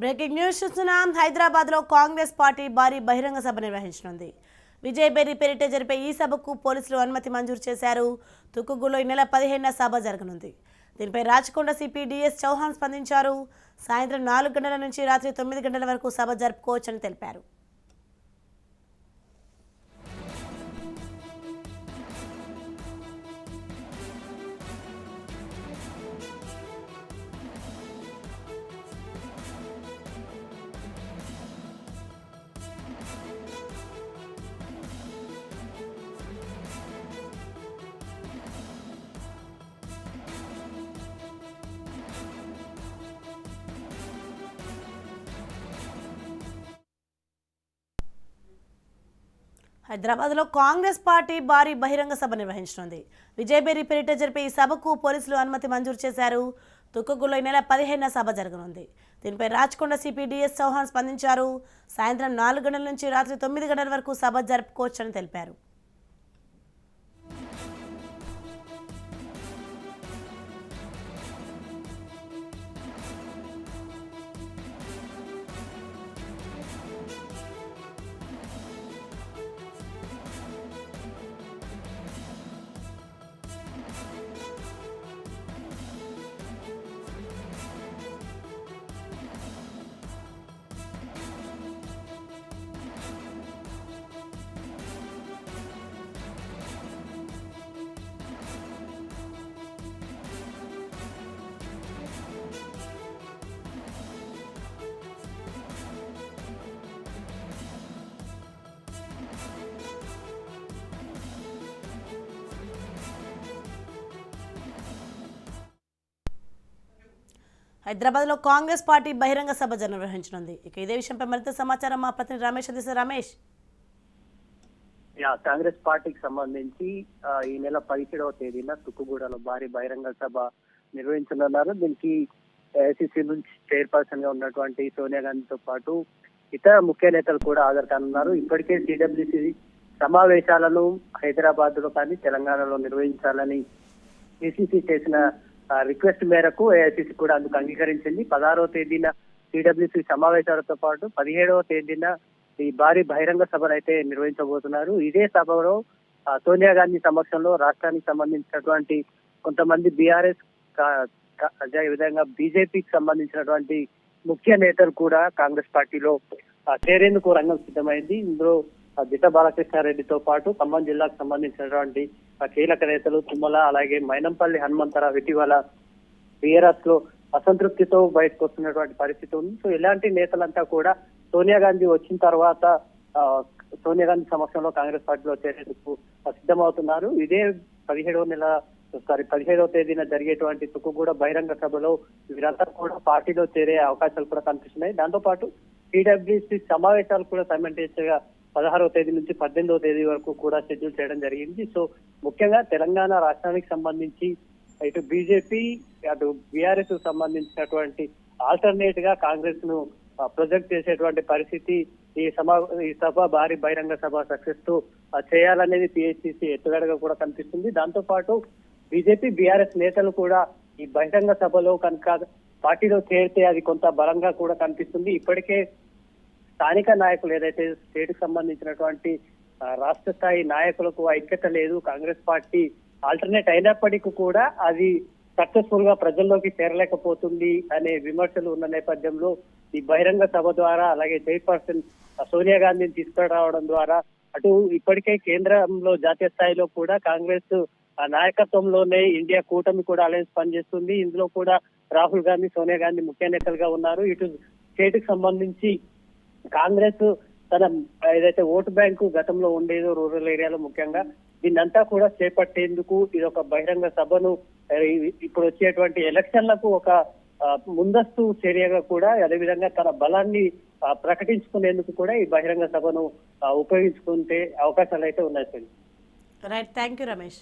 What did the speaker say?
Breaking news చూస్తున్నాం. హైదరాబాద్లో Congress party భారీ బహిరంగ సభ నిర్వహించనుంది. విజయ్ బెర్రీ పేరిట జరిపే ఈ సభకు పోలీసులు అనుమతి మంజూరు చేశారు. తుక్కుగూడలో ఈ నెల పదిహేనున సభ జరగనుంది. దీనిపై రాచకొండ సిపి డిఎస్ చౌహాన్ స్పందించారు. సాయంత్రం నాలుగు గంటల నుంచి రాత్రి తొమ్మిది గంటల వరకు సభ జరుపుకోవచ్చని తెలిపారు. హైదరాబాద్లో కాంగ్రెస్ పార్టీ భారీ బహిరంగ సభ నిర్వహించనుంది. విజయబేరి పేరిట జరిపే ఈ సభకు పోలీసులు అనుమతి మంజూరు చేశారు. తుక్కగుల్లో ఈ నెల పదిహేనున సభ జరగనుంది. దీనిపై రాచకొండ సిపి డిఎస్ చౌహాన్ స్పందించారు. సాయంత్రం నాలుగు గంటల నుంచి రాత్రి తొమ్మిది గంటల వరకు సభ జరుపుకోవచ్చని తెలిపారు. హైదరాబాద్లో కాంగ్రెస్ పార్టీ బహిరంగ సభ నిర్వహించనుంది ఇక ఇదే విషయంపై మరింత సమాచారం మా ప్రతినిధి రమేష్ అందిస్తారు రమేష్. యా కాంగ్రెస్ పార్టీకి సంబంధించి ఈ నెల పదిహేడవ తేదీన తుక్కుగూడలో భారీ బహిరంగ సభ నిర్వహించనున్నారు. దీనికి ఏసీసీ నుంచి చైర్పర్సన్గా ఉన్నటువంటి సోనియా గాంధీతో పాటు ఇతర ముఖ్య నేతలు కూడా హాజరుకానున్నారు ఇప్పటికే సిడబ్ల్యూసీ సమావేశాలను హైదరాబాద్లో కానీ తెలంగాణలో నిర్వహించాలని ఏసీసీ చేసిన రిక్వెస్ట్ మేరకు ఏఐసిసి కూడా అందుకు అంగీకరించింది. పదహారవ తేదీన సిడబ్ల్యూసి సమావేశాలతో పాటు పదిహేడవ తేదీన ఈ భారీ బహిరంగ సభను అయితే నిర్వహించబోతున్నారు. ఇదే సభలో సోనియా గాంధీ సమక్షంలో రాష్ట్రానికి సంబంధించినటువంటి కొంతమంది బీఆర్ఎస్ అదే విధంగా బీజేపీకి సంబంధించినటువంటి ముఖ్య నేతలు కూడా కాంగ్రెస్ పార్టీలో చేరేందుకు రంగం సిద్ధమైంది. ఇందులో జిట బాలకృష్ణారెడ్డితో పాటు ఖమ్మం జిల్లాకు సంబంధించినటువంటి కీలక నేతలు తుమ్మల అలాగే మైనంపల్లి హనుమంతరావు ఇటీవల బీఆర్ఎస్లో అసంతృప్తితో బయటకు వస్తున్నటువంటి పరిస్థితి ఉంది. సో ఇలాంటి నేతలంతా కూడా సోనియా గాంధీ వచ్చిన తర్వాత ఆ, సోనియా గాంధీ సమక్షంలో కాంగ్రెస్ పార్టీలో చేరేందుకు సిద్ధమవుతున్నారు. ఇదే పదిహేడవ నెల సారీ పదిహేడవ తేదీన జరిగేటువంటి తుక్కు కూడా బహిరంగ సభలో వీరంతా కూడా పార్టీలో చేరే అవకాశాలు కూడా కనిపిస్తున్నాయి. దాంతో పాటు టీడబ్ల్యూసీ సమావేశాలు కూడా సైమెంటేస్గా పదహారవ తేదీ నుంచి పద్దెనిమిదవ తేదీ వరకు కూడా షెడ్యూల్ చేయడం జరిగింది. సో ముఖ్యంగా తెలంగాణ రాష్ట్రానికి సంబంధించి ఇటు బీజేపీ అటు బీఆర్ఎస్ సంబంధించినటువంటి ఆల్టర్నేట్గా కాంగ్రెస్ను ప్రొజెక్ట్ చేసేటువంటి పరిస్థితి ఈ సభ ఈ సభ భారీ బహిరంగ సభ సక్సెస్తో చేయాలనేది పిహెచ్సిసి ఎత్తుగడగా కూడా కనిపిస్తుంది. దాంతో పాటు బీజేపీ బీఆర్ఎస్ నేతలు కూడా ఈ బహిరంగ సభలో కనుక పార్టీలో చేరితే అది కొంత బలంగా కూడా కనిపిస్తుంది. ఇప్పటికే స్థానిక నాయకులు ఏదైతే స్టేట్కి సంబంధించినటువంటి రాష్ట్ర స్థాయి నాయకులకు ఐక్యత లేదు కాంగ్రెస్ పార్టీ ఆల్టర్నేట్ అయినప్పటికీ కూడా అది సక్సెస్ఫుల్గా ప్రజల్లోకి చేరలేకపోతుంది అనే విమర్శలు ఉన్న నేపథ్యంలో ఈ బహిరంగ సభ ద్వారా అలాగే చైర్పర్సన్ సోనియా గాంధీని తీసుకురావడం ద్వారా అటు ఇప్పటికే కేంద్రంలో జాతీయ స్థాయిలో కూడా కాంగ్రెస్ ఆ నాయకత్వంలోనే ఇండియా కూటమి కూడా అలయన్స్ పనిచేస్తుంది. ఇందులో కూడా రాహుల్ గాంధీ సోనియా గాంధీ ముఖ్య నేతలుగా ఉన్నారు. ఇటు స్టేట్కి సంబంధించి కాంగ్రెస్ తన ఏదైతే ఓటు బ్యాంకు గతంలో ఉండేదో రూరల్ ఏరియాలో ముఖ్యంగా దీన్నంతా కూడా చేపట్టేందుకు ఇది ఒక బహిరంగ సభను ఇప్పుడు వచ్చేటువంటి ఎలక్షన్లకు ఒక ముందస్తు చర్యగా కూడా అదేవిధంగా తన బలాన్ని ప్రకటించుకునేందుకు కూడా ఈ బహిరంగ సభను ఉపయోగించుకుంటే అవకాశాలు అయితే ఉన్నాయి రైట్ థ్యాంక్ యూ రమేష్